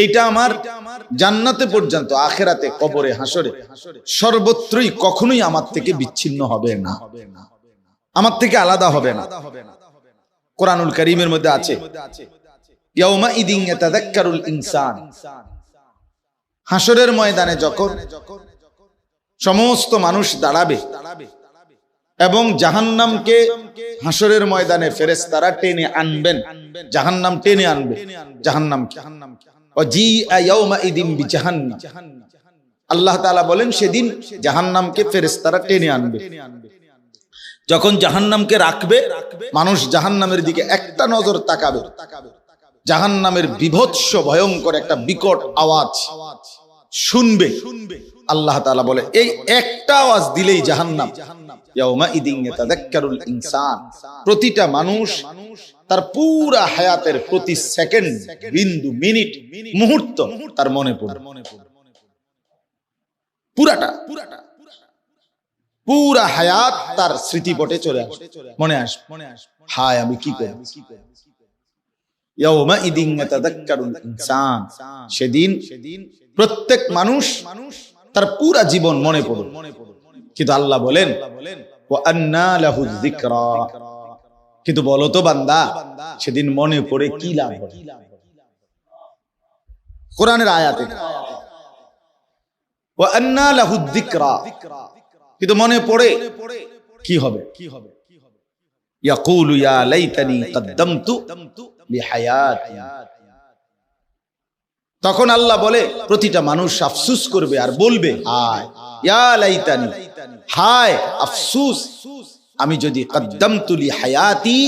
এইটা আমার জান্নাতে পর্যন্ত, আখেরাতে, কবরে হাসরে সর্বত্রই কখনোই আমার থেকে বিচ্ছিন্ন হবে না। আমার থেকে আলাদা হবে না। কোরআনুল করিমের মধ্যে আছে হাসরের ময়দানে যখন সমস্ত মানুষ দাঁড়াবে এবং জাহান্নামকে হাসরের ময়দানে ফেরেশতারা টেনে আনবেন, জাহান্নাম টেনে আনবে জাহান্নাম জাহান্নামকে। আল্লাহ বলেন, সেদিন জাহান্নামকে ফেরেস্তারা টেনে আনবে। যখন জাহান্নামকে রাখবে, মানুষ জাহান্নামের দিকে একটা নজর তাকাবে। জাহান্নামের বিভৎস, ভয়ঙ্কর একটা বিকট আওয়াজ শুনবে। শুনবে আল্লাহ বলে, এই একটা আওয়াজ দিলেই জাহান্নাম। প্রতিটা মানুষ তার পুরা হায়াতের প্রতি সেকেন্ড, বিন্দু, মিনিট, মুহূর্ত তার মনে পড়ে পুরাটা। পুরাটা পুরা হায়াত তার স্মৃতিপটে চলে আসে মনে আস মনে আস হায়, আমি কি করি সেদিন প্রত্যেক মানুষ তার পুরা জীবন মনে পড়ে কিন্তু আল্লাহ বলেন কিন্তু বলো তো বান্দা, সেদিন মনে পড়ে কি লাভ কোরআনের আয়াতে। কিন্তু মনে পড়ে কি হবে? কি হবে তখন আল্লাহ বলে, প্রতিটা মানুষ আফসুস করবে আর বলবে, হায়! লাইতানি, হায় আফসুস, আমি যদি কদ্দামতু লিহায়াতি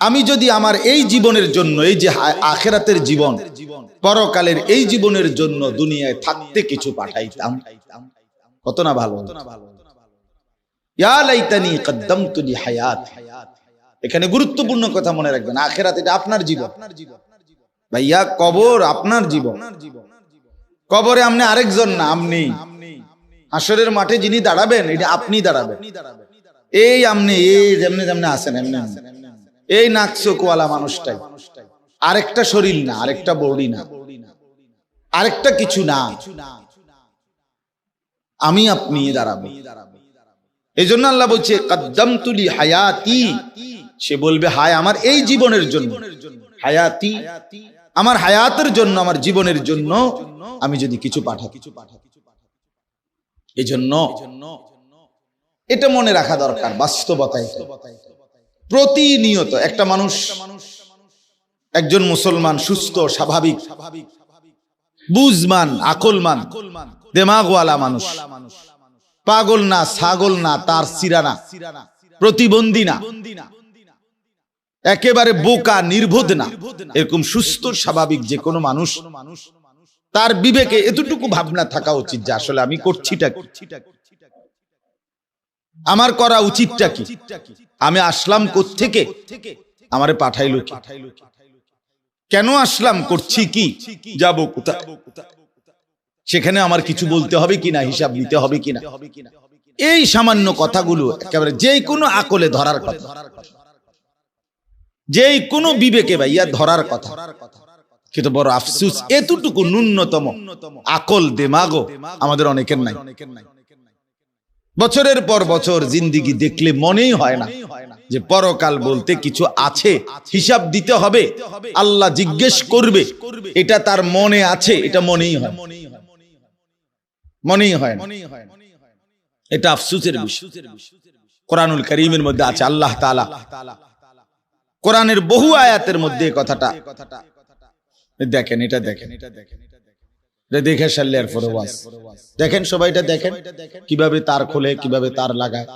আমি যদি আমার এই জীবনের জন্য, এই যে আখেরাতের জীবন, পরকালের এই জীবনের জন্য দুনিয়ায় থাকতে কিছু পাঠাইতাম, কত না ভালো এখানে গুরুত্বপূর্ণ কথা মনে রাখবেন, আখেরাত এটা আপনার জীবন। ভাইয়া, কবর আপনার জীবন। কবরে আপনি আরেকজন না আপনি হাসরের মাঠে যিনি দাঁড়াবেন, এটা আপনি দাঁড়াবেন। এই আপনি এই যেমনি যেমনি আছেন, এমনি। এই নাকচোকওয়ালা মানুষটাই। আরেকটা শরীর না, আরেকটা বডি না। আরেকটা কিছু না। আমি আপনি দাঁড়াবো। এই জন্য আল্লাহ বলছে কদ্দম তুলি হায়াতি। সে বলবে, হায়, আমার এই জীবনের জন্য। হায়াতি। আমার হায়াতের জন্য, আমার জীবনের জন্য আমি যদি কিছু পাঠা কিছু পাঠা এই জন্য এটা মনে রাখা দরকার বাস্তবতা এটা। প্রতিনিয়ত একটা মানুষ, একজন মুসলমান, সুস্থ, স্বাভাবিক, বুঝমান, আকলমান, দেমাগওয়ালা মানুষ। পাগল না, ছাগল না, তার সিরানা প্রতিবন্ধী না। একেবারে বোকা, নির্বোধ না। এরকম সুস্থ, স্বাভাবিক যে কোনো মানুষ মানুষ তার বিবেকে এতটুকু ভাবনা থাকা উচিত যে আসলে আমি করছিটা আমার করা উচিতটা কি? আমি আসলাম থেকে আমারে পাঠাইলো কি? কেন আসলাম? করছি কি? যাব কোথায়? সেখানে আমার কিছু বলতে হবে কিনা, হিসাব নিতে হবে কিনা? এই সামান্য কথাগুলো একেবারে যে কোনো আকলে ধরার কথা। যে কোনো বিবেকে ভাইয়া ধরার কথা। কিন্তু বড় আফসুস, এতটুকু ন্যূনতম আকল দেমাগো আমাদের অনেকের নাই। বছরের পর বছর জিন্দিগি দেখলে মনেই হয় না যে পরকাল বলতে কিছু আছে, হিসাব দিতে হবে, আল্লাহ জিজ্ঞেস করবে, এটা তার মনে আছে, এটা মনেই হয় মনেই হয়। এটা আফসুসের বিষয়। কোরআনুল করিমের মধ্যে আছে আল্লাহ তাআলা। কোরআনের বহু আয়াতের মধ্যে এই কথাটা দেখেন, এটা দেখেন। এটা দেখে সারলে আর দেখেন সবাই এটা দেখেন, কীভাবে তার খোলে, কীভাবে তার লাগায়।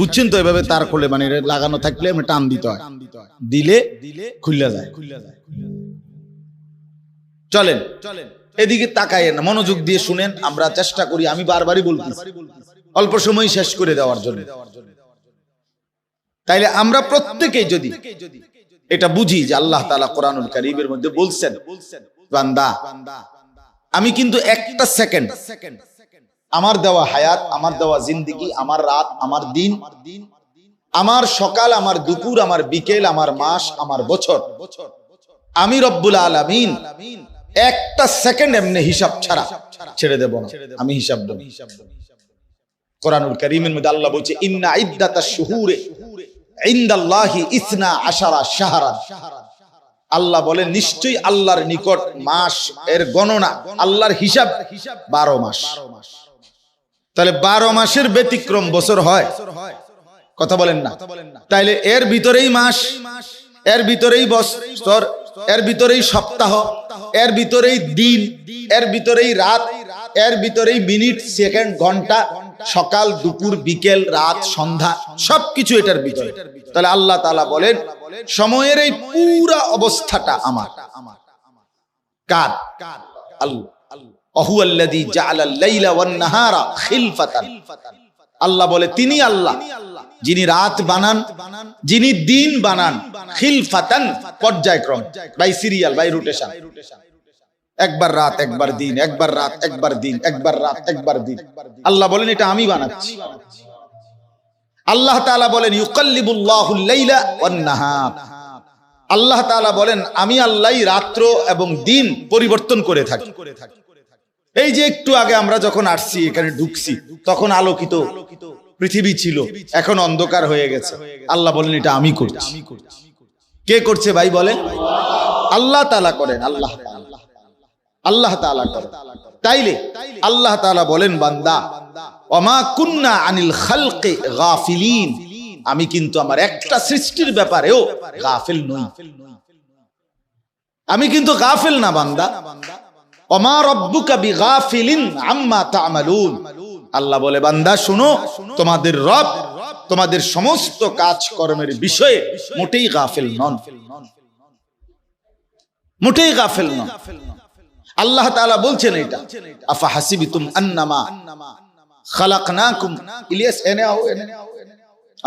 বুঝছেন তো এভাবে তার খোলে? মানে লাগানো থাকলে আমি টান দিতে হয়। দিলে যায়। চলেন চলেন এদিকে না মনোযোগ দিয়ে শুনেন, আমরা চেষ্টা করি, আমি বারবারই বলতেছি। অল্প সময় শেষ করে দেওয়ার জন্য। তাইলে আমরা প্রত্যেকেই যদি এটা বুঝি যে আল্লাহ তালা কোরআনুল কারীমের মধ্যে বলছেন, বান্দা, আমি কিন্তু একটা সেকেন্ড, আমার দেওয়া হায়াত, আমার দেওয়া জিন্দিগি, আমার রাত, আমার দিন, আমার সকাল, আমার দুপুর, আমার বিকেল, আমার মাস, আমার বছর, আমি রব্বুল আলামিন একটা সেকেন্ড এমনি হিসাব ছাড়া ছেড়ে দেব না, আমি হিসাব দেব। কোরআনুল কারীমের মধ্যে আল্লাহ বলছে, ইন্না ইদ্দাতা শুহুরে। আল্লাহ বলেন, নিশ্চয়ই আল্লাহর নিকট মাস এর গণনা, আল্লাহর হিসাব বারো মাস। তাহলে বারো মাসের ব্যতিক্রম বছর হয়। কথা বলেন না। তাইলে এর ভিতরেই মাস, এর ভিতরেই বছর, এর ভিতরেই সপ্তাহ, এর ভিতরেই দিন, এর ভিতরেই রাত, এর ভিতরেই মিনিট, সেকেন্ড, ঘণ্টা সকাল, দুপুর, বিকেল, রাত, সন্ধ্যা, সবকিছু এটার ভিতরে তাহলে আল্লাহ তাআলা বলেন, সময়ের এই পুরা অবস্থাটা আমার। কার? আল্লাহ। বলে, তিনি আল্লাহ, যিনি রাত বানান, যিনি দিন বানান পর্যায়ক্রম বাই সিরিয়াল বাই রোটেশন একবার রাত, একবার দিন, একবার রাত, একবার দিন, একবার রাত, একবার দিন। আল্লাহ বলেন, এটা আমি বানাচ্ছি। আল্লাহ তাআলা বলেন ইউকাল্লিবুল্লাহুল লাইলা ওয়ান নাহার আল্লাহ তাআলা বলেন, আমি আল্লাহই রাত্র এবং দিন পরিবর্তন করে থাকি। এই যে একটু আগে আমরা যখন আসছি, এখানে ঢুকছি, তখন আলোকিত পৃথিবী ছিল, এখন অন্ধকার হয়ে গেছে। আল্লাহ বলেন, এটা আমি করছি। কে করছে ভাই বলেন? আল্লাহ তালা করেন, আল্লাহ। আল্লাহ তালা করেন তাইলে আল্লাহ তালা বলেন, বান্দা অমা কুন্না আনিল খালকে গাফিলিন। আমি কিন্তু আমার একটা সৃষ্টির ব্যাপারেও গাফিল নই। আমি কিন্তু গাফিল না, বান্দা। আল্লাহ বলে, বান্দা, শুনো, তোমাদের রব, তোমাদের সমস্ত কাজকর্মের বিষয়ে মোটেই গাফিল নন। মোটেই গাফিল নন। আল্লাহ তাআলা বলছেন এটা। আফা হাসিবিতুম আন্নামা। খালাকনাকুম। ইলিয়াস, এনে আও, এনে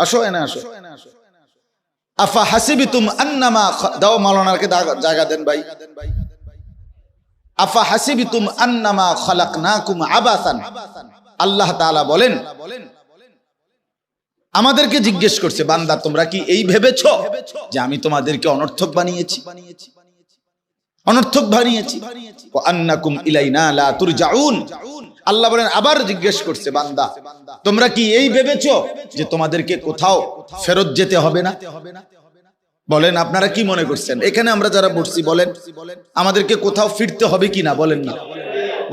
আসো এনে আসো। আফা হাসিবিতুম আন্নামা। দাও, মাওলানাকে জায়গা দেন ভাই। আফা হাসিবিতুম আন্নামা খালাকনাকুম আবাসান। আল্লাহ তাআলা বলেন, আমাদেরকে জিজ্ঞেস করছে, বান্দা, তোমরা কি এই ভেবেছো যে আমি তোমাদেরকে অনর্থক বানিয়েছি বানিয়েছি? অনর্থক বানিয়েছি। আন্নাকুম ইলাইনা লা তুরজাউন। আল্লাহ বলেন, আবার জিজ্ঞেস করছে, বান্দা, তোমরা কি এই ভেবেছো যে তোমাদেরকে কোথাও ফেরত যেতে হবে না? বলেন, আপনারা কি মনে করছেন? এখানে আমরা যারা বসছি বলেন, আমাদেরকে কোথাও ফিরতে হবে কি না? বলেন না।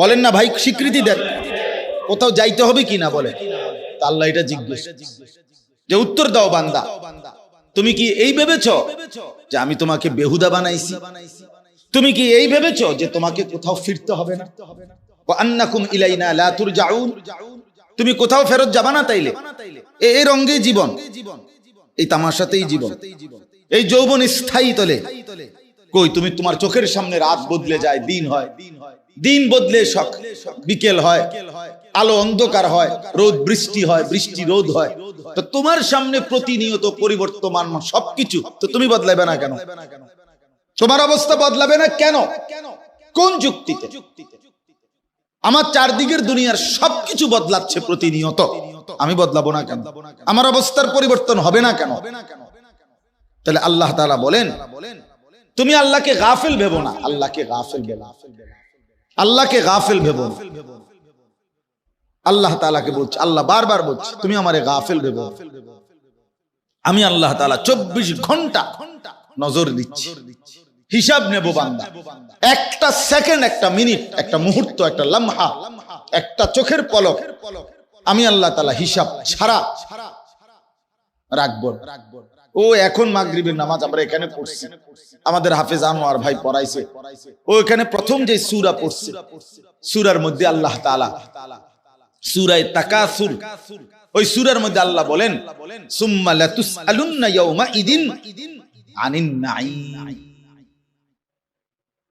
বলেন না, ভাই, স্বীকৃতি দেন। কোথাও যাইতে হবে কি না? বলেন। আল্লাহ এটা জিজ্ঞেস যে উত্তর দাও, বান্দা। তুমি কি এই ভেবেছো যে আমি তোমাকে বেহুদা বানাইছি? তুমি কি এই ভেবেছো যে তোমাকে কোথাও ফিরতে হবে না? তুমি কোথাও ফেরত যাবা না তাইলে? এই রঙ্গে জীবন। এই তামাশাতেই জীবন। এই যৌবন স্থায়ী তলে। কই, তুমি তোমার চোখের সামনে রাত বদলে যায়, দিন হয়। দিন বদলে সক বিকেল হয়। আলো অন্ধকার হয়, রোদ বৃষ্টি হয়, বৃষ্টি রোদ হয়। তো তোমার সামনে প্রতিনিয়ত পরিবর্তমান সবকিছু, তো তুমি বদলাবে না কেন? তোমার অবস্থা বদলাবে না কেন? কোন যুক্তিতে? আমার চারদিকের দুনিয়ার সবকিছু বদলাচ্ছে প্রতিনিয়ত। আমি বদলাবো না কেন? আমার অবস্থার পরিবর্তন হবে না কেন? তাহলে আল্লাহ তাআলা বলেন, তুমি আল্লাহকে গাফিল ভেবো না। আল্লাহকে গাফিল আল্লাহকে গাফিল ভেবো। আল্লাহ তাআলাকে বলছে, আল্লাহ বারবার বলছে, তুমি আমারে গাফিল ভেবো। আমি আল্লাহ তাআলা চব্বিশ ঘণ্টা নজর দিচ্ছি। হিসাব নেব বান্দা। একটা সেকেন্ড একটা মিনিট একটা মুহূর্ত, একটা লম্হা, একটা চোখের পলক, আমি আল্লাহ তাআলা হিসাব ছাড়া রাখব ও এখন মাগরিবের নামাজ আমরা এখানে পড়ছি। আমাদের হাফেজ আনোয়ার ভাই পড়াইছে। ও এখানে প্রথম যে সূরা পড়ছে, সূরার মধ্যে আল্লাহ তাআলা সূরায়ে তাকাসুর, ওই সূরার মধ্যে আল্লাহ বলেন, সুম্মা লাতুসআলুন্না ইয়াউমা ইদিন আনিন নাঈম।